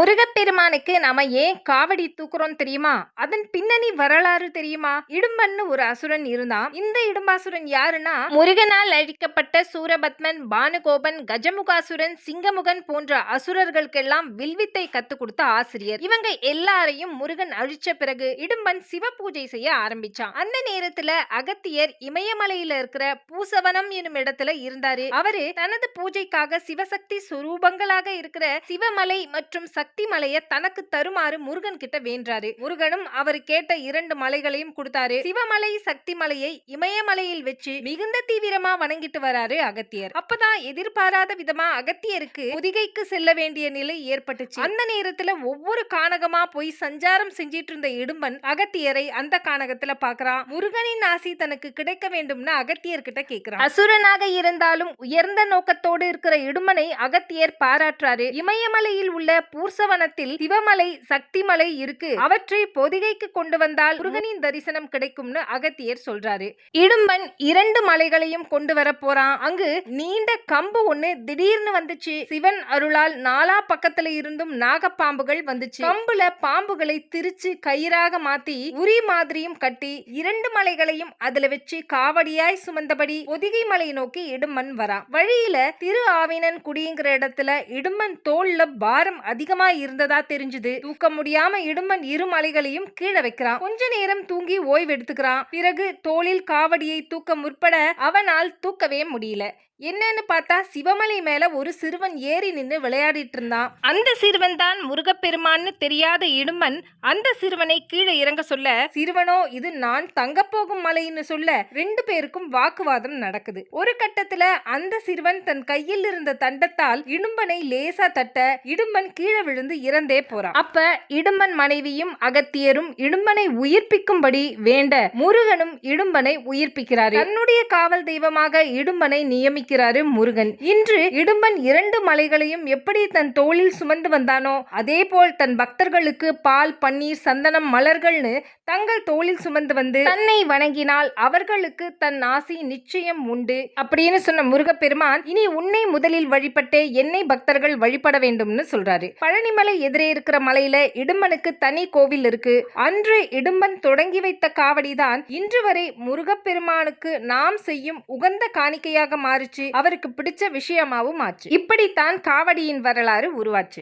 முருகப்பெருமானுக்கு நாம ஏன் காவடி தூக்குறோம் தெரியுமா? அதன் பின்னணி வரலாறு தெரியுமா? இடும்பன்னு ஒரு அசுரன் இருந்தான். இந்த இடும்பாசுரன் யாருன்னா முருகனால் அழிக்கப்பட்ட சூரபத்மன் பானுகோபன் கஜமுகாசுரன் சிங்கமுகன் போன்ற அசுரர்களுக்கெல்லாம் வில்வித்தை கத்து கொடுத்த ஆசிரியர். இவங்க எல்லாரையும் முருகன் அழிச்ச பிறகு இடும்பன் சிவ பூஜை செய்ய ஆரம்பிச்சான். அந்த நேரத்துல அகத்தியர் இமயமலையில இருக்கிற பூசவனம் எனும் இடத்துல இருந்தாரு. அவரு தனது பூஜைக்காக சிவசக்தி சுரூபங்களாக இருக்கிற சிவமலை மற்றும் சக்தி மலைய தனக்கு தருமாறு முருகன் கிட்ட வேண்டாரு முருகனும் அவர் கேட்ட இரண்டு மலைகளையும் கொடுத்தாரு. சிவமலை சக்தி மலையை இமயமலையில் வச்சு மிகுந்த தீவிரமா வணங்கிட்டு வராரு அகத்தியர். அப்பதான் எதிர்பாராத விதமா அகத்தியருக்கு புதிகைக்கு செல்ல வேண்டிய நிலை ஏற்பட்டுச்சு. அந்த நேரத்துல ஒவ்வொரு கானகமா போய் சஞ்சாரம் செஞ்சிட்டு இருந்த இடும்பன் அகத்தியரை அந்த கானகத்துல பாக்குறான் முருகனின் ஆசி தனக்கு கிடைக்க வேண்டும்னு அகத்தியர் கிட்ட கேக்குறான். அசுரனாக இருந்தாலும் உயர்ந்த நோக்கத்தோடு இருக்கிற இடுமனை அகத்தியர் பாராட்டுறாரு. இமயமலையில் உள்ள பூர்சவனத்தில் சிவமலை சக்திமலை இருக்கு. அவற்றை பொதிகைக்கு கொண்டு வந்தால் முருகனின் தரிசனம் கிடைக்கும்னு அகத்தியர் சொல்றாரு. இடும்பன் இரண்டு மலைகளையும் கொண்டு வர போறான். அங்கு நீண்ட கம்பு ஒண்ணு திடீர்னு வந்துச்சு. சிவன் அருளால் நாலா பக்கத்துல இருந்தும் நாகப்பாம்புகள் வந்துச்சு. கம்புல பாம்புகளை திரிச்சு கயிறாக மாத்தி உரி மாதிரியும் கட்டி இரண்டு மலைகளையும் அதுல வச்சு காவடியாய் சுமந்தபடி பொதிகை மலை நோக்கி இடும்பன் வரான். வழியில திரு ஆவினன் குடிங்கிற இடத்துல இடும்பன் தோல்ல பாரம் அதிகமா இருந்ததா தெரிஞ்சுது. தூக்க முடியாம இடும்பன் இரு மலைகளையும் கீழே வைக்கிறான். கொஞ்ச நேரம் தூங்கி ஓய்வு எடுத்துக்கிறான் பிறகு தோளில் காவடியை தூக்க முற்பட அவனால் தூக்கவே முடியல. என்னன்னு பார்த்தா சிவமலை மேல ஒரு சிறுவன் ஏறி நின்று விளையாடிட்டு இருந்தான். அந்த சிறுவன் தான் முருகப்பெருமான்னு தெரியாத இடும்பன் அந்த சிறுவனை கீழே இறங்க சொல்ல சிறுவனோ இது நான் தங்க போகும் மலைன்னு சொல்ல ரெண்டு பேருக்கும் வாக்குவாதம் நடக்குது. ஒரு கட்டத்துல அந்த சிறுவன் தன் கையில் இருந்த தண்டத்தால் இடும்பனை லேசா தட்ட இடும்பன் கீழே விழுந்து இறந்தே போறான். அப்ப இடும்பன் மனைவியும் அகத்தியரும் இடும்பனை உயிர்ப்பிக்கும்படி வேண்ட முருகனும் இடும்பனை உயிர்ப்பிக்கிறாரு தன்னுடைய காவல் தெய்வமாக இடும்பனை நியமிக்கிறாரு முருகன். இன்று இடும்பன் இரண்டு மலைகளையும் எப்படி தன் தோளில் சுமந்து வந்தானோ அதே போல் தன் பக்தர்களுக்கு பால் பன்னீர் சந்தனம் மலர்கள்னு தங்கள் தோளில் சுமந்து வந்து தன்னை வணங்கினால் அவர்களுக்கு தன் ஆசி நிச்சயம் உண்டு. அப்படின்னு சொன்ன முருகப்பெருமான் இனி உன்னை முதலில் வழிபட்டே என்னை பக்தர்கள் வழிபட வேண்டும்னு சொல்றாரு. பழனிமலை எதிரே இருக்கிற மலையில இடும்பனுக்கு தனி கோவில் இருக்கு. அன்று இடும்பன் தொடங்கி வைத்த காவடிதான் இன்று வரை முருகப்பெருமானுக்கு நாம் செய்யும் உகந்த காணிக்கையாக மாறிச்சு. அவருக்கு பிடிச்ச விஷயமாவும் ஆச்சு. இப்படித்தான் காவடியின் வரலாறு உருவாச்சு.